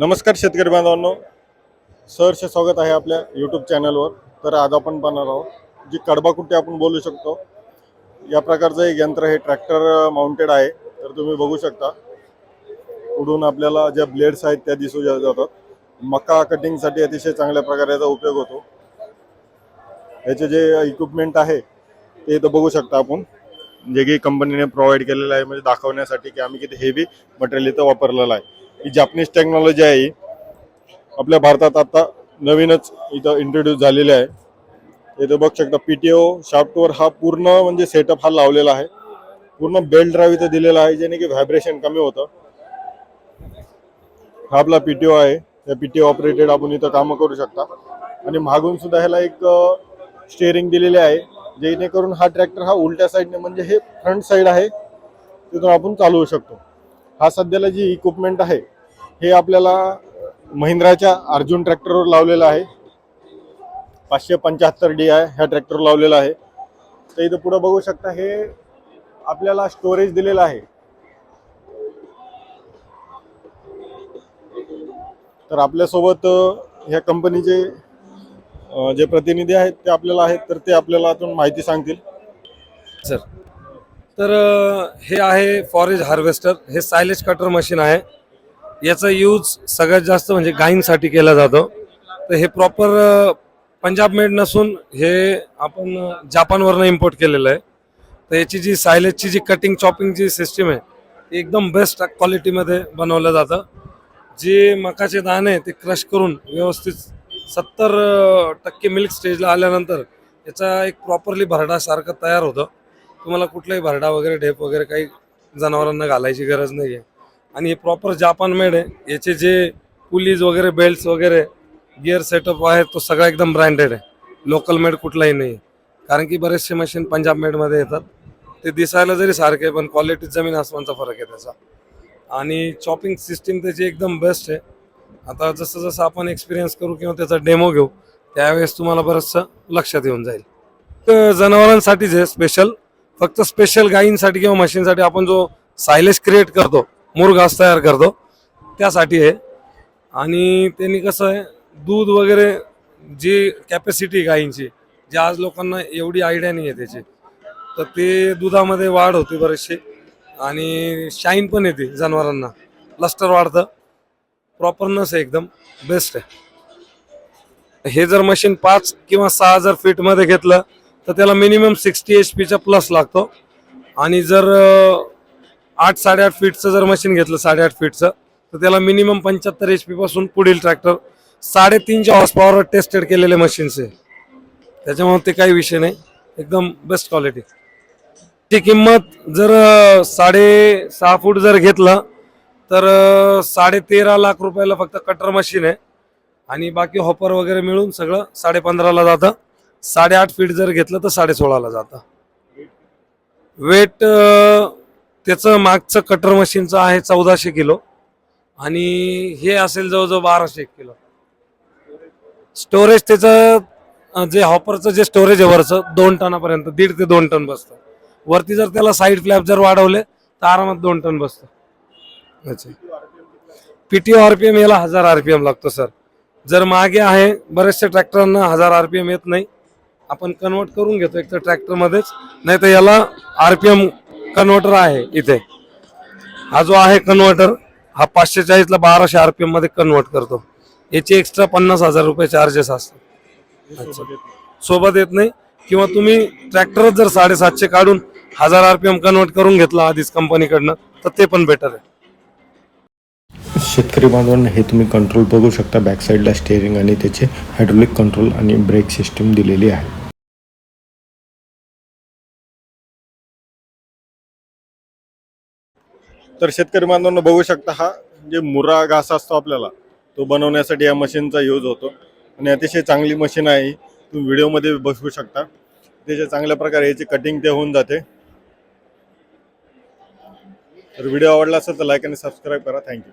नमस्कार शेतकरी बांधवांनो. सहर्ष स्वागत आहे आपल्या यूट्यूब चॅनलवर तर आज आपण पाहणार आहोत जी कडबाकुट्टी आपण बोलू शकतो. या प्रकारचं एक यंत्र हे ट्रॅक्टर माउंटेड आहे. तर तुम्ही बघू शकता. पुढून आपल्याला ज्या ब्लेड्स आहेत त्या दिसू जातात. मका कटिंगसाठी अतिशय चांगल्या प्रकारे याचा उपयोग होतो. याचे जे इक्विपमेंट आहे ते इथं बघू शकता आपण. जे की कंपनीने प्रोव्हाइड केलेलं आहे म्हणजे दाखवण्यासाठी की आम्ही किती हेवी मटेरियल इथं वापरलेलं आहे. ही जापनीज टेक्नॉलॉजी आहे. आपल्या भारतात आता नवीनच इथं इंट्रोड्यूस झालेली आहे. इथं बघू शकता पी टी ओ शाफ्टवर हा पूर्ण म्हणजे सेटअप हा लावलेला आहे. पूर्ण बेल्ट ड्राईव्ह इथं दिलेला आहे ज्याने की व्हायब्रेशन कमी होतं. हा आपला पी टी ओ आहे. त्या पी टी ओ ऑपरेटेड आपण इथं कामं करू शकता. आणि मागून सुद्धा ह्याला एक स्टेअरिंग दिलेली आहे जेणेकरून हा ट्रॅक्टर हा उलट्या साईडने म्हणजे हे फ्रंट साईड आहे तिथून आपण चालवू शकतो. हा सध्याला जी इक्विपमेंट आहे हे आपल्याला महिंद्राच्या अर्जुन ट्रॅक्टरवर लावलेलं आहे. पाचशे पंच्याहत्तर डी आहे ह्या ट्रॅक्टरवर लावलेला आहे. तर इथं पुढं बघू शकता हे आपल्याला स्टोरेज दिलेलं आहे. तर आपल्यासोबत ह्या कंपनीचे जे प्रतिनिधी आहेत ते आपल्याला आहेत तर ते आपल्याला अजून माहिती सांगतील. सर तर हे आहे फॉरेज हार्वेस्टर हे सायलेज कटर मशीन आहे. याचा यूज सगळ्यात जास्त म्हणजे गायींसाठी केला जातो. तर हे प्रॉपर पंजाब मेड नसून हे आपण जापानवरनं इम्पोर्ट केलेलं आहे. तर याची जी सायलेजची जी कटिंग चॉपिंगची सिस्टीम आहे ती एकदम बेस्ट क्वालिटीमध्ये बनवलं जातं. जे मकाचे दाणे ते क्रश करून व्यवस्थित सत्तर टक्के मिल्क स्टेजला आल्यानंतर याचा एक प्रॉपरली भरडासारखं तयार होतं. तुम्हाला कुठलाही भरडा वगैरे ढेप वगैरे काही जनावरांना घालायची गरज नाही आहे आणि हे प्रॉपर जापान मेड आहे. याचे जे पुलीज वगैरे बेल्ट्स वगैरे गिअर सेटअप आहे तो सगळा एकदम ब्रँडेड आहे. लोकल मेड कुठलाही नाही कारण की बरेचसे मशीन पंजाब मेडमध्ये येतात. ते दिसायला जरी सारखे पण क्वालिटीत जमीन आसमानचा फरक आहे त्याचा. आणि चॉपिंग सिस्टीम त्याची एकदम बेस्ट आहे. आता जसं जसं आपण एक्सपिरियन्स करू किंवा त्याचा डेमो घेऊ त्यावेळेस तुम्हाला बरंचसं लक्षात येऊन जाईल. तर जनावरांसाठीच आहे स्पेशल फक्त स्पेशल गायींसाठी किंवा म्हशींसाठी आपण जो सायलेज क्रिएट करतो मुरघास तयार करतो त्यासाठी आहे. आणि त्यांनी कसं आहे दूध वगैरे जी कॅपॅसिटी गायींची जी आज लोकांना एवढी आयडिया नाही आहे त्याची तर ते दुधामध्ये वाढ होते बरेचसे आणि शाईन पण येते जनावरांना. लस्टर वाढतं. प्रॉपरनेस आहे एकदम. बेस्ट आहे. हे जर मशीन पाच किंवा सहा हजार फीटमध्ये घेतलं तर त्याला मिनिमम सिक्स्टी एच पीचा प्लस लागतो. आणि जर आठ साडेआठ फीटचं जर मशीन घेतलं साडेआठ फीटचं तर त्याला मिनिमम पंच्याहत्तर एच पीपासून पुढील ट्रॅक्टर साडेतीनच्या हॉर्स पॉवर टेस्टेड केलेले मशीन्स आहे. त्याच्यामुळे ते काही विषय नाही. एकदम बेस्ट क्वालिटी ती किंमत जर साडे सहा फूट जर घेतलं तर साडेतेरा साडे तेरा लाख रुपयाला फक्त कटर मशीन आहे. आणि बाकी हॉपर वगैरे मिळून सगळं साडे पंधराला जातं. साडेआठ फीट जर घेतलं तर साडे सोळाला जातं वेट त्याचं मागचं कटर मशीनचं आहे चौदाशे किलो. आणि हे असेल जवळजवळ बाराशे किलो. स्टोरेज त्याचं जे हॉपरचं जे स्टोरेज आहे वरचं दोन टनापर्यंत दीड ते दोन टन बसतं. वरती जर त्याला साईड फ्लॅप जर वाढवले तर आरामात दोन टन बसतं. अच्छा पीटी आरपीएम याला हजार आरपीएम लागतो सर जर मागे आहे बरेचसे ट्रॅक्टरांना हजार आरपीएम येत नाही. आपण कन्वर्ट करून घेतो एक तर ट्रॅक्टरमध्येच नाही तर याला एम कन्व्हर्टर आहे इथे. हा जो आहे कन्व्हर्टर हा पाचशे चाळीसला बाराशे आर पी एममध्ये कन्वर्ट करतो. याचे एक्स्ट्रा पन्नास हजार रुपये चार्जेस असतात. अच्छा. सोबत येत नाही. किंवा तुम्ही ट्रॅक्टरच जर साडेसातशे काढून हजार आर पी एम कन्वर्ट करून घेतला आधीच कंपनीकडनं तर ते पण बेटर आहे. शेतकरी बांधवांना हे तुम्ही कंट्रोल बघू शकता. बॅक साईडला स्टेअरिंग आणि त्याचे हायड्रोलिक कंट्रोल आणि ब्रेक सिस्टीम दिलेली आहे. तर शेतकरी बांधवांना बघू शकता हा जे मुरा घास असतो आपल्याला तो बनवण्यासाठी या मशीनचा यूज होतो. आणि अतिशय चांगली मशीन आहे तुम्ही व्हिडिओमध्ये बघू शकता. त्याच्या चांगल्या प्रकारे याची कटिंग ते होऊन जाते. तर व्हिडिओ आवडला असेल तर लाईक आणि सबस्क्राईब करा. थँक्यू